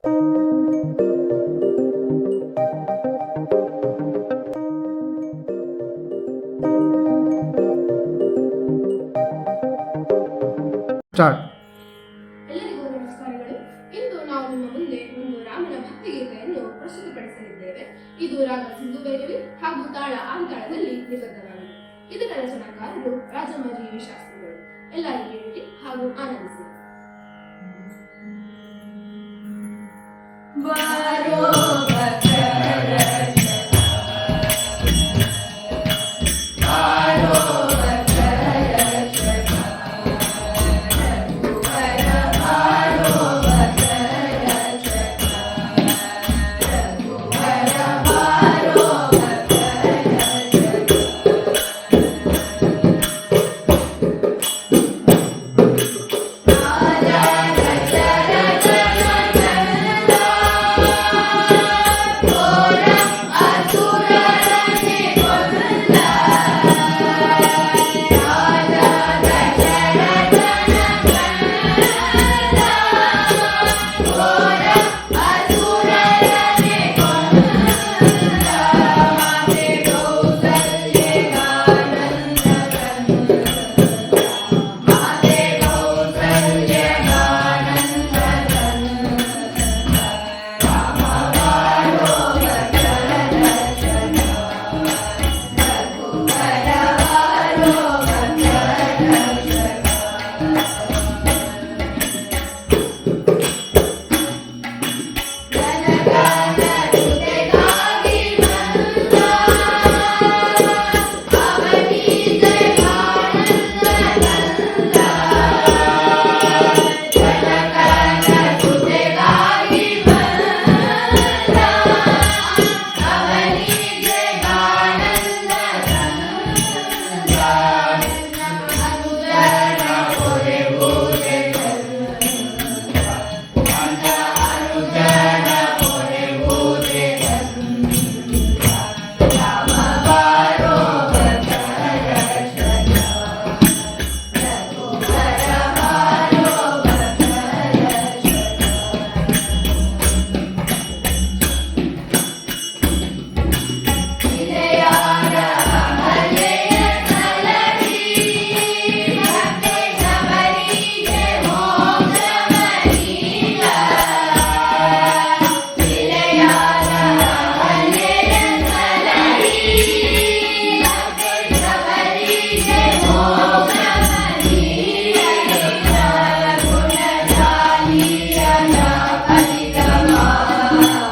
Start ಎಲ್ಲರಿಗೂ ಇಂದು ನಾವು ನಿಮ್ಮ ಮುಂದೆ ಒಂದು ರಾಮನ ಪ್ರಸ್ತುತಪಡಿಸಲಿದ್ದೇವೆ. ಇದು ಸಿಂಧು ಹಾಗೂ ತಾಳ ಆಂತಾಳದಲ್ಲಿ ನಿಬದ್ಧವಾಗಿದೆ. ಇದರ ರಚನಾಕಾರರು ರಾಜಮಾಜಿ ವಿ ಶಾಸ್ತ್ರಿಗಳು. ಎಲ್ಲರೂ ಕೇಳಿ ಹಾಗೂ ಆನಂದಿಸಿ. Bye. 감사합니다.